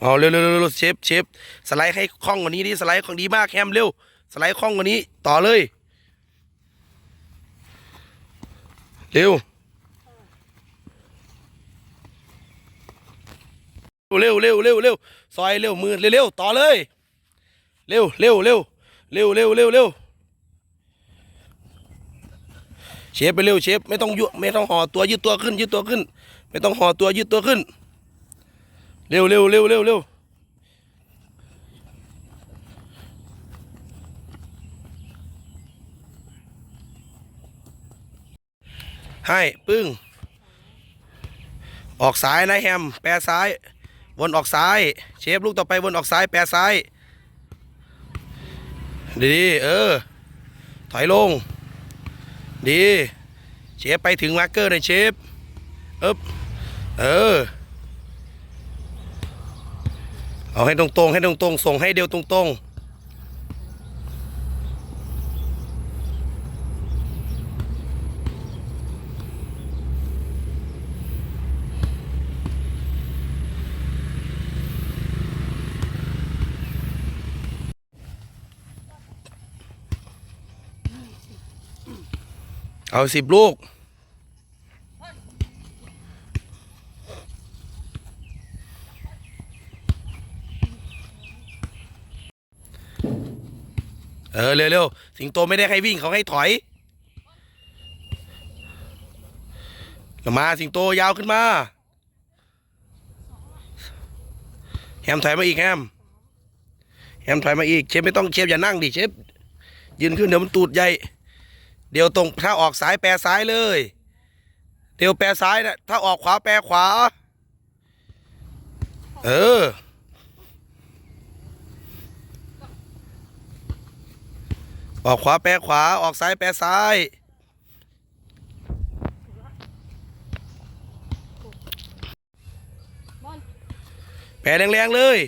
เอาเร็วเร็วเร็วเร็วเชฟเชฟสไลด์ให้คล่องกว่านี้ดิสไลด์ของดีมากแฮมเร็วสไลด์คล่องกว่านี้ ต่อเลย เร็วเร็วเร็วเร็วเร็วซอยเร็วมือเร็วเร็วต่อเลยเร็วเร็วเร็วเร็วเร็วเร็วเร็วเชฟไปเร็วเชฟไม่ต้องยุไม่ต้องห่อตัวยืดตัวขึ้นยืดตัวขึ้น ไม่ต้องห่อตัวยืดตัวขึ้น เร็วเร็วเร็วเร็วเร็วให้ปึ้ง ออกซ้ายนะแฮม แปรซ้าย วนออกซ้าย เชฟลูกต่อไปวนออกซ้าย แปรซ้าย ดี เออ ถอยลง ดี เชฟไปถึงมาร์เกอร์เลยเชฟอึ๊บเออ เอาให้ตรงๆ ให้ตรงๆ ส่งให้เดียวตรงๆเอาสิบลูก เออเร็วๆสิงโตไม่ได้ให้วิ่งเขาให้ถอยมาสิงโตยาวขึ้นมาแฮมถอยมาอีกแฮมแฮมถอยมาอีกเชฟไม่ต้องเชฟอย่านั่งดิเชฟยืนขึ้นเดี๋ยวมันตูดใหญ่ เดี๋ยวตรงถ้าออกซ้ายแปรซ้ายเลย เดี๋ยวแปรซ้ายนะถ้าออกขวาแปรขวา เออ ออกขวาแปรขวาออกซ้ายแปรซ้าย แปรแรงๆเลย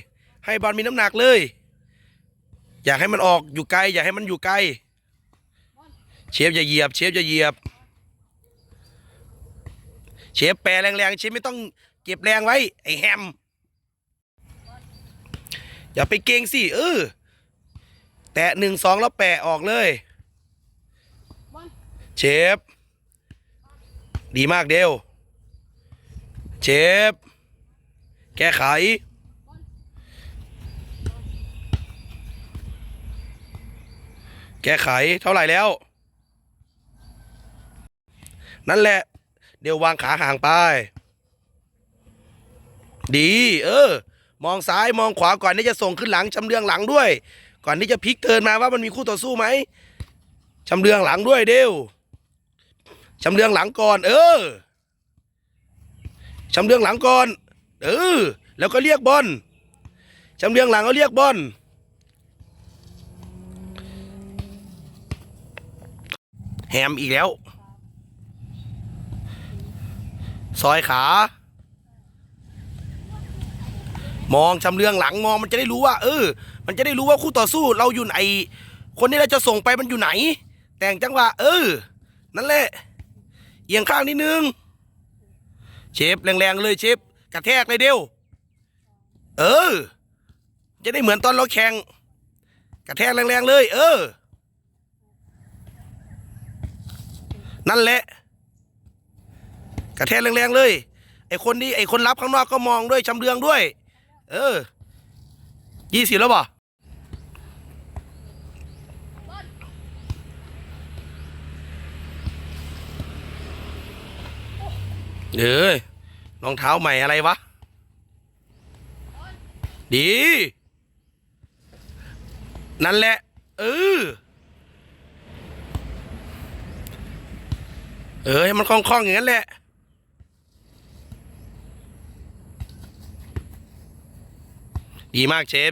ให้บอลมีน้ำหนักเลย อยากให้มันออกอยู่ไกล อยากให้มันอยู่ไกล เชฟอย่าเหยียบ เชฟอย่าเหยียบ เชฟแปรแรงๆเชฟไม่ต้องเก็บแรงไว้ ไอ้แฮม อย่าไปเก่งสิเออ ตะหนึ่งสองแล้วแปะออกเลย เชฟ ดีมากเดวเชฟ แก้ไข แก้ไขเท่าไหร่แล้ว นั่นแหละ เดี๋ยววางขาห่างไป ดี เออ มองซ้ายมองขวาก่อนที่จะส่งขึ้นหลังชำเลืองหลังด้วย ก่อนที่จะพลิกเทินมาว่ามันมีคู่ต่อสู้ไหมชำเลืองหลังด้วยเดียวชำเลืองหลังก่อน เออชำเลืองหลังก่อน เออ แล้วก็เรียกบอลชำเลืองหลังก็เรียกบอลแฮมอีกแล้ว ซอยขา มองชำเลืองหลังมองมันจะได้รู้ว่า เออ มันจะได้รู้ว่าคู่ต่อสู้เราอยู่ไหน คนที่เราจะส่งไปมันอยู่ไหน แต่งจังหวะเออ นั่นแหละ เอียงข้างนิดนึง เชฟแรงๆเลยเชฟกระแทกเลยเดียวเออ จะได้เหมือนตอนเราแข่งกระแทกแรงๆเลย เออ นั่นแหละ กระแทกแรงๆเลย ไอคนนี้ไอคนรับข้างนอกก็มองด้วยชำเลืองด้วย เออยี่สิบแล้วบ่เอ้ยรองเท้าใหม่อะไรวะ ดี นั่นแหละ เออ เออให้มันคล่องๆอย่างนั้นแหละ ดีมากเชฟ